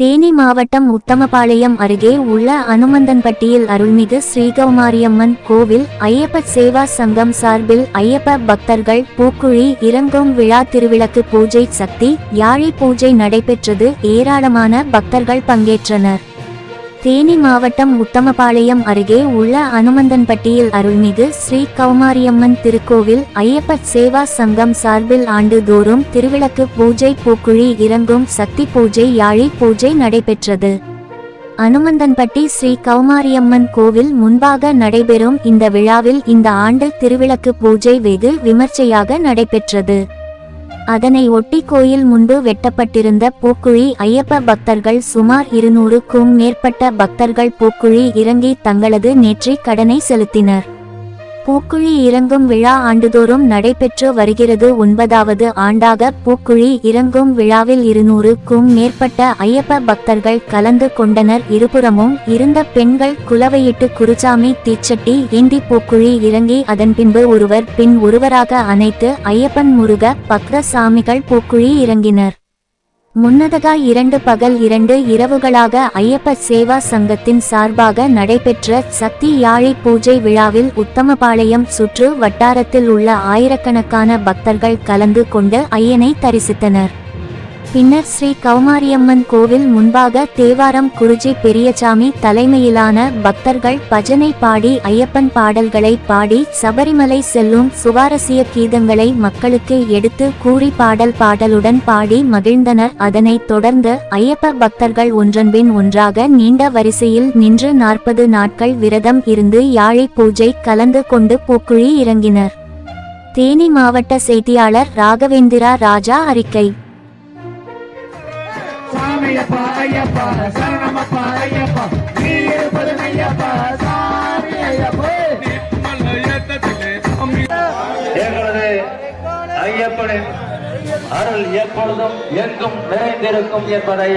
தேனி மாவட்டம் உத்தமபாளையம் அருகே உள்ள அனுமந்தன்பட்டியில் அருள்மிகு ஸ்ரீகௌமாரியம்மன் கோவில் ஐயப்ப சேவா சங்கம் சார்பில் ஐயப்ப பக்தர்கள் பூக்குழி இறங்கும் விழா திருவிளக்கு பூஜை சக்தி யாழி பூஜை நடைபெற்றது ஏராளமான பக்தர்கள் பங்கேற்றனர். தேனி மாவட்டம் உத்தமபாளையம் அருகே உள்ள அனுமந்தன்பட்டியில் அருள்மிகு ஸ்ரீ கௌமாரியம்மன் திருக்கோவில் ஐயப்ப சேவா சங்கம் சார்பில் ஆண்டுதோறும் திருவிளக்கு பூஜை பூக்குழி இறங்கும் சக்தி பூஜை யாழி பூஜை நடைபெற்றது. அனுமந்தன்பட்டி ஸ்ரீ கௌமாரியம்மன் கோவில் முன்பாக நடைபெறும் இந்த விழாவில் இந்த ஆண்டு திருவிளக்கு பூஜை வெகு விமர்சையாக நடைபெற்றது. அதனை ஒட்டி கோயில் முன்பு வெட்டப்பட்டிருந்த பூக்குழி ஐயப்ப பக்தர்கள் சுமார் இருநூறுக்கும் மேற்பட்ட பக்தர்கள் பூக்குழி இறங்கி தங்களது நேற்றை கடனை செலுத்தினர். பூக்குழி இறங்கும் விழா ஆண்டுதோறும் நடைபெற்று வருகிறது. ஒன்பதாவது ஆண்டாக பூக்குழி இறங்கும் விழாவில் இருநூறுக்கும் மேற்பட்ட ஐயப்ப பக்தர்கள் கலந்து கொண்டனர். இருபுறமும் இருந்த பெண்கள் குலவையிட்டு குருசாமி தீச்சட்டி ஏந்தி பூக்குழி இறங்கி அதன் பின்பு ஒருவர் பின் ஒருவராக அணைத்து ஐயப்பன் முருக பக்த சாமிகள் பூக்குழி இறங்கினர். முன்னதாக இரண்டு பகல் இரண்டு இரவுகளாக ஐயப்ப சேவா சங்கத்தின் சார்பாக நடைபெற்ற சக்தி யாழை பூஜை விழாவில் உத்தமபாளையம் சுற்று வட்டாரத்தில் உள்ள ஆயிரக்கணக்கான பக்தர்கள் கலந்து கொண்டு ஐயனை தரிசித்தனர். பின்னர் ஸ்ரீ கௌமாரியம்மன் கோவில் முன்பாக தேவாரம் குருஜி பெரியசாமி தலைமையிலான பக்தர்கள் பஜனை பாடி ஐயப்பன் பாடல்களை பாடி சபரிமலை செல்லும் சுவாரஸ்ய கீதங்களை மக்களுக்கு எடுத்து கூறி பாடல் பாடலுடன் பாடி மகிழ்ந்தனர். அதனைத் தொடர்ந்து ஐயப்ப பக்தர்கள் ஒன்றன்பின் ஒன்றாக நீண்ட வரிசையில் நின்று நாற்பது நாட்கள் விரதம் இருந்து யாழை பூஜை கலந்து கொண்டு பூக்குழி இறங்கினர். தேனி மாவட்ட செய்தியாளர் ராகவேந்திரா ராஜா அறிக்கை. ஐயப்பா ஐயப்பா. சரணமப்பா ஐயப்பா. நீ இருப்பது ஐயப்பா. சாமி ஐயப்பா. எங்களது ஐயப்பனின் அருள் எப்பொழுதும் எங்கும் நிறைந்திருக்கும் என்பதை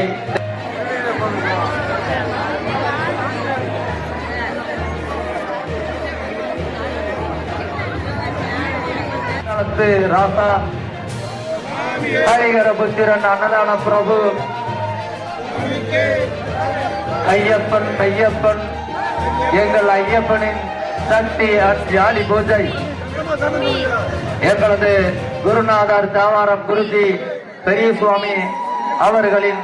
ராசா ஹரிகர புத்திரன் அன்னதான பிரபு ஐயப்பன் ஐயப்பன். எங்கள் ஐயப்பனின் சக்தி ஜாலி பூஜை. எங்களது குருநாதர் தாவாரம் குருஜி பெரிய சுவாமி அவர்களின்